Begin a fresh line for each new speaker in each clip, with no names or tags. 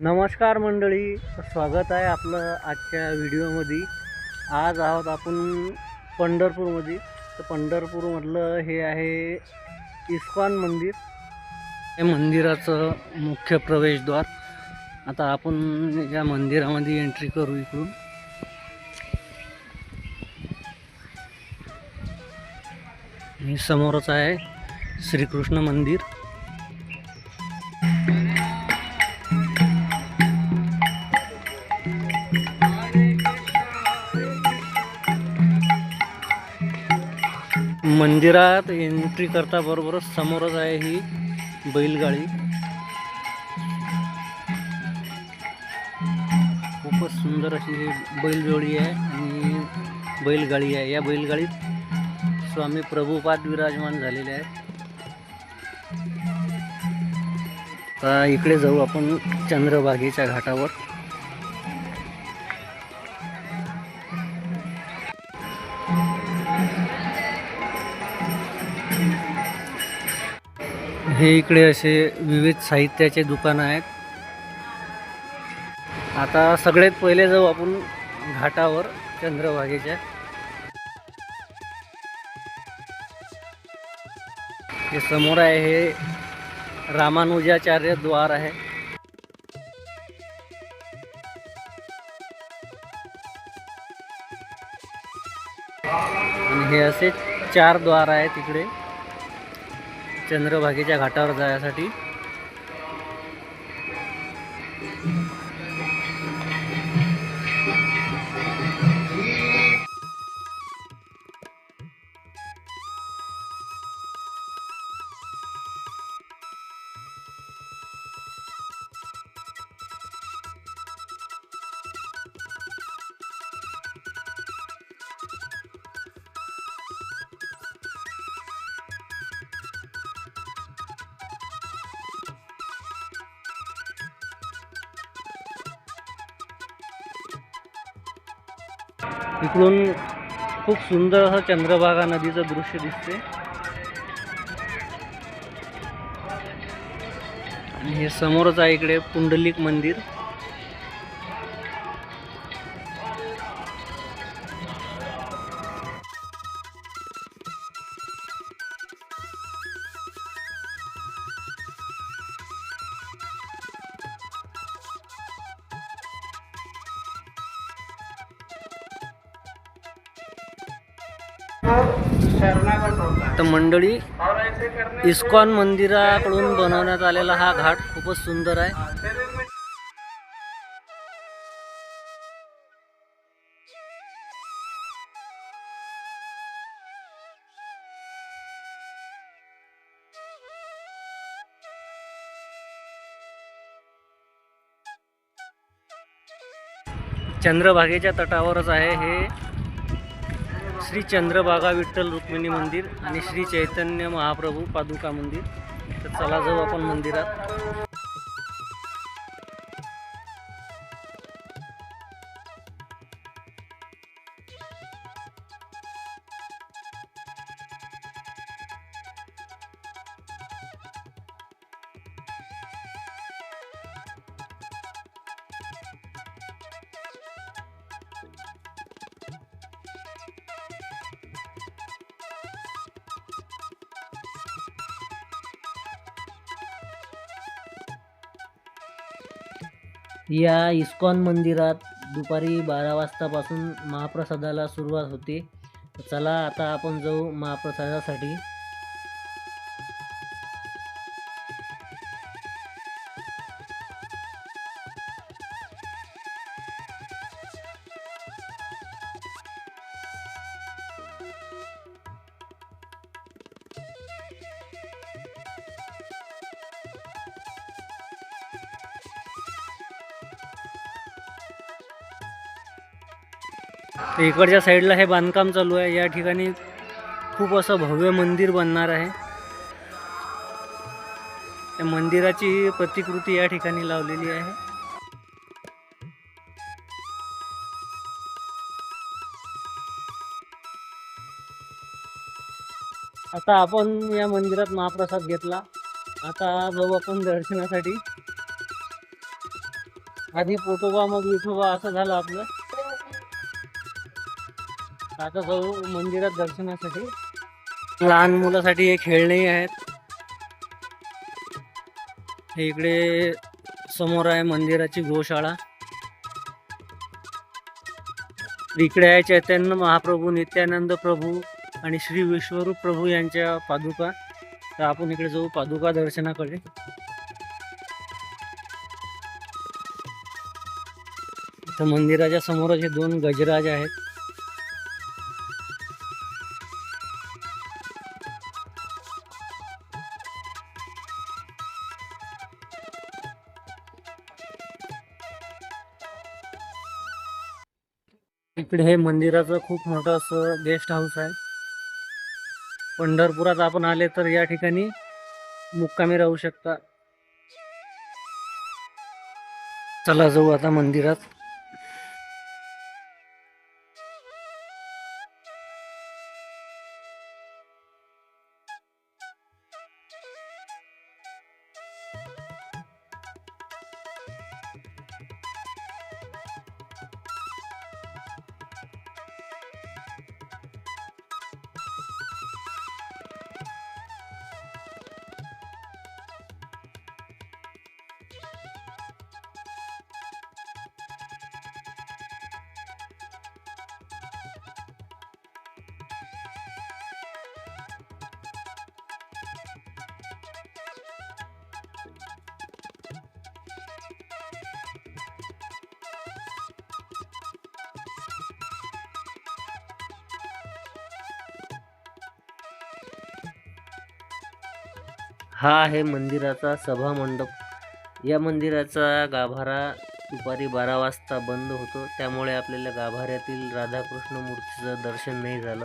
नमस्कार मंडळी स्वागत आहे आपलं आजच्या व्हिडिओमध्ये. आज आहोत आपण पंढरपूरमध्ये. तर पंढरपूरमधलं हे आहे इस्कॉन मंदिर. हे मंदिराचं मुख्य प्रवेशद्वार. आता आपण या मंदिरामध्ये एंट्री करू इकडून. समोरच आहे श्रीकृष्ण मंदिर. मंदिरात एंट्री करता बरोबरच समोरच आहे ही बैलगाडी. खूपच सुंदर अशी ही बैलजोडी आहे आणि बैलगाडी आहे. या बैलगाडीत स्वामी प्रभुपाद विराजमान झालेले आहेत. आता इकडे जाऊ आपण चंद्रभागेच्या घाटावर. हे इकडे असे विविध साहित्याचे दुकानं आहेत. आता सगळ्यात पहिले जाऊ आपण घाटावर चंद्रभागेच्या. हे समोर आहे हे रामानुजाचार्य द्वार आहे. आणि हे असे चार द्वार आहेत इकडे. चंद्रभागेच्या घाटावर जाण्यासाठी. इकडून खूप सुंदर असं चंद्रभागा नदीचं दृश्य दिसते. आणि हे समोरच आहे इकडे पुंडलिक मंदिर. तर मंडळी इस्कॉन मंदिराकडून बनवण्यात आलेला हा घाट खूपच सुंदर आहे. चंद्रभागेच्या तटावरच आहे हे. श्री चंद्रबागा विठ्ठल रुक्मिणी मंदिर आणि श्री चैतन्य महाप्रभू पादुका मंदिर. तर चला जाऊ आपण मंदिरात. या इस्कॉन मंदिरात दुपारी बारा वाजतापासून महाप्रसादाला सुरुवात होते. चला आता आपण जाऊ महाप्रसादासाठी. तर इकडच्या साईडला हे बांधकाम चालू आहे. या ठिकाणी खूप असं भव्य मंदिर बनणार आहे. त्या मंदिराची प्रतिकृती या ठिकाणी लावलेली आहे. आता आपण या मंदिरात महाप्रसाद घेतला. आता जाऊ आपण दर्शनासाठी आधी पोटोबा मग विठोबा असं झालं आपलं. आता जाऊ मंदिरात दर्शनासाठी. लहान मुलासाठी हे खेळणे आहेत. इकडे समोर आहे मंदिराची गोशाळा. इकडे आहे चैतन्य महाप्रभू नित्यानंद प्रभू आणि श्री विश्वरूप प्रभू यांच्या पादुका. तर आपण इकडे जाऊ पादुका दर्शनाकडे. तर मंदिराच्या समोरच हे दोन गजराज आहेत. इकडे हे मंदिराचं खूप मोठं असं गेस्ट हाऊस आहे. पंढरपुरात आपण आले तर या ठिकाणी मुक्कामी राहू शकता. चला जाऊ आता मंदिरात. हा आहे मंदिराचा सभा मंडप या मंदिराचा गाभारा दुपारी बारा वाजता बंद होतो. त्यामुळे आपल्याला गाभाऱ्यातील राधाकृष्ण मूर्तीचं दर्शन नाही झालं.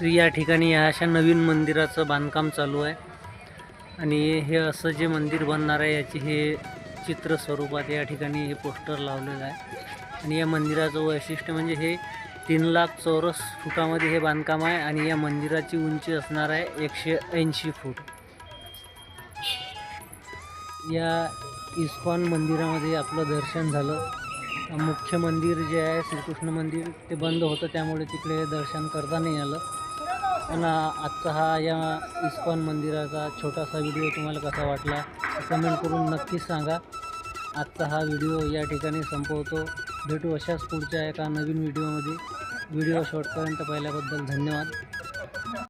तर या ठिकाणी अशा नवीन मंदिराचं बांधकाम चालू आहे. आणि हे असं जे मंदिर बनणार आहे याची हे चित्र स्वरूपात या ठिकाणी हे पोस्टर लावलेलं आहे. आणि या मंदिराचं वैशिष्ट्य म्हणजे हे तीन लाख चौरस फुटामध्ये हे बांधकाम आहे आणि या मंदिराची उंची असणार आहे एकशे ऐंशी फूट. या इस्कॉन मंदिरामध्ये आपलं दर्शन झालं. मुख्य मंदिर जे आहे श्रीकृष्ण मंदिर ते बंद होतं त्यामुळे तिकडे दर्शन करता नाही आलं. पण आजचा हा या इस्कॉन मंदिराचा छोटासा व्हिडिओ तुम्हाला कसा वाटला कमेंट करून नक्कीच सांगा. आजचा हा व्हिडिओ या ठिकाणी संपवतो. भेटू अशाच पुढच्या एका नवीन व्हिडिओमध्ये. व्हिडिओ शॉर्टपर्यंत पाहिल्याबद्दल धन्यवाद.